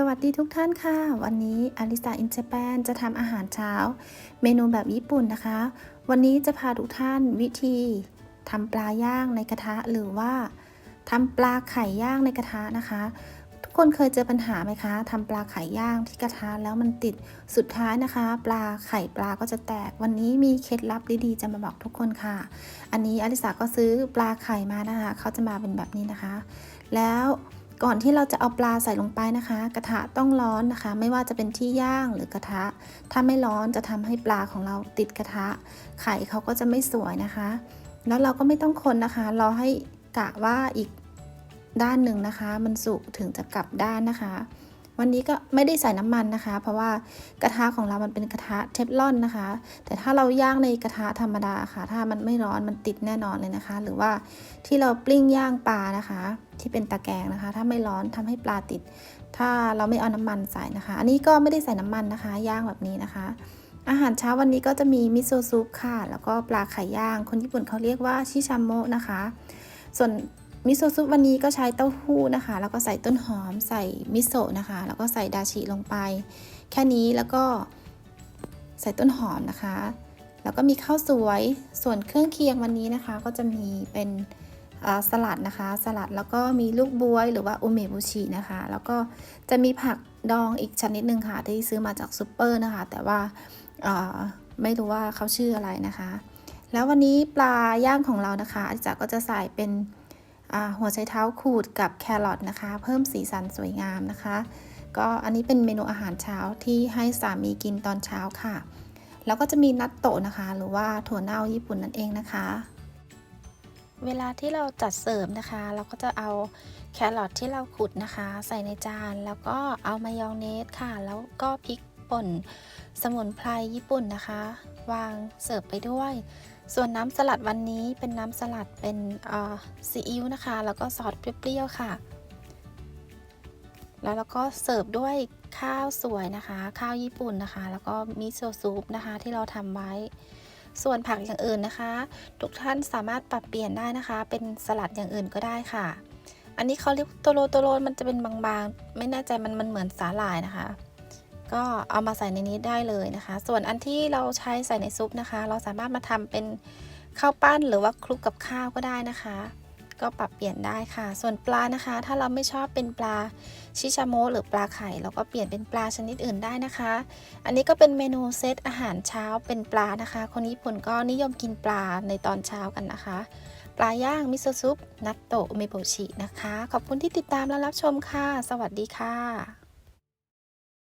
สวัสดีทุกท่านค่ะ วันนี้อลิสาอินเจแปนจะทำอาหารเช้า เมนูแบบญี่ปุ่นนะคะ วันนี้จะพาทุกท่านวิธีทำปลาย่างในกระทะหรือว่าทำปลาไข่ย่างในกระทะนะคะ ทุกคนเคยเจอปัญหาไหมคะทำปลาไข่ย่างที่กระทะแล้วมันติดสุดท้ายนะคะ ปลาไข่ปลาก็จะแตก วันนี้มีเคล็ดลับดีๆจะมาบอกทุกคนค่ะ อันนี้อลิสาก็ซื้อปลาไข่มานะคะ เขาจะมาเป็นแบบนี้นะคะ แล้ว ก่อนที่เราจะเอาปลาใส่ลงไปนะคะ กระทะต้องร้อนนะคะ ไม่ว่าจะเป็นที่ย่างหรือกระทะ ถ้าไม่ร้อนจะทำให้ปลาของเราติดกระทะ ไข่เขาก็จะไม่สวยนะคะ แล้วเราก็ไม่ต้องคนนะคะ รอให้กะว่าอีกด้านหนึ่งนะคะ มันสุกถึงจะกลับด้านนะคะ วันนี้ก็ไม่ได้ใส่น้ำมันนะคะ เพราะว่ากระทะของเรามันเป็นกระทะเทฟลอนนะคะ แต่ถ้าเราย่างในกระทะธรรมดาค่ะ ถ้ามันไม่ร้อนมันติดแน่นอนเลยนะคะ หรือว่าที่เราปลิ้งย่างปลานะคะ ที่เป็นตะแกรงนะคะ ถ้าไม่ร้อนทำให้ปลาติด ถ้าเราไม่เอาน้ำมันใส่นะคะ อันนี้ก็ไม่ได้ใส่น้ำมันนะคะ ย่างแบบนี้นะคะอาหารเช้าวันนี้ก็จะมีมิโซซุปค่ะ แล้วก็ปลาไข่ย่าง คนญี่ปุ่นเขาเรียกว่าชิชามโมะนะคะ ส่วน มิโซะซุปวันนี้ก็ใช้เต้าหู้นะคะ แล้วก็ใส่ต้นหอมใส่มิโซะนะคะ แล้วก็ใส่ดาชิลงไป แค่นี้แล้วก็ใส่ต้นหอมนะคะ แล้วก็มีข้าวสวยส่วนเครื่องเคียงวันนี้นะคะ ก็จะมีเป็นสลัดนะคะ สลัดแล้วก็มีลูกบวยหรือว่าอุเมบุชินะคะ แล้วก็จะมีผักดองอีกชนิดหนึ่งค่ะ ที่ซื้อมาจากซูเปอร์นะคะ แต่ว่าาไม่รู้ว่าเขาชื่ออะไรนะคะ แล้ววันนี้ปลาย่างของเรานะคะอาจารย์ก็จะใส่เป็น หัวไชเท้าขูดกับแครอทนะคะ เพิ่มสีสันสวยงามนะคะ ก็อันนี้เป็นเมนูอาหารเช้าที่ให้สามีกินตอนเช้าค่ะ แล้วก็จะมีนัตโตะนะคะ หรือว่าถั่วเน่าญี่ปุ่นนั่นเองนะคะ เวลาที่เราจัดเสิร์ฟนะคะ เราก็จะเอาแครอทที่เราขุดนะคะ ใส่ในจานแล้วก็เอามายองเนสค่ะ แล้วก็พริกป่นสมุนไพรญี่ปุ่นนะคะ วางเสิร์ฟไปด้วย ส่วนน้ำสลัดวันนี้เป็นน้ำสลัดเป็นซีอิ๊วนะคะ แล้วก็ซอสเปรี้ยวๆค่ะ แล้วเราก็เสิร์ฟด้วยข้าวสวยนะคะ ข้าวญี่ปุ่นนะคะ แล้วก็มิโซะซุปนะคะที่เราทำไว้ ส่วนผักอย่างอื่นนะคะ ทุกท่านสามารถปรับเปลี่ยนได้นะคะ เป็นสลัดอย่างอื่นก็ได้ค่ะ อันนี้เขาเรียกโตโรโตโรมันจะเป็นบางๆ ไม่แน่ใจมันมันเหมือนสาหร่ายนะคะ ก็เอามาใส่ในนี้ได้เลยนะคะ ส่วนอันที่เราใช้ใส่ในซุปนะคะ เราสามารถมาทำเป็นข้าวปั้นหรือว่าคลุกกับข้าวก็ได้นะคะ ก็ปรับเปลี่ยนได้ค่ะ ส่วนปลานะคะ ถ้าเราไม่ชอบเป็นปลาชิชาโมะหรือปลาไข่ เราก็เปลี่ยนเป็นปลาชนิดอื่นได้นะคะ อันนี้ก็เป็นเมนูเซตอาหารเช้าเป็นปลานะคะ คนญี่ปุ่นก็นิยมกินปลาในตอนเช้ากันนะคะ ปลาย่างมิโซซุปนัตโตะเมโบชินะคะ ขอบคุณที่ติดตามและรับชมค่ะ สวัสดีค่ะ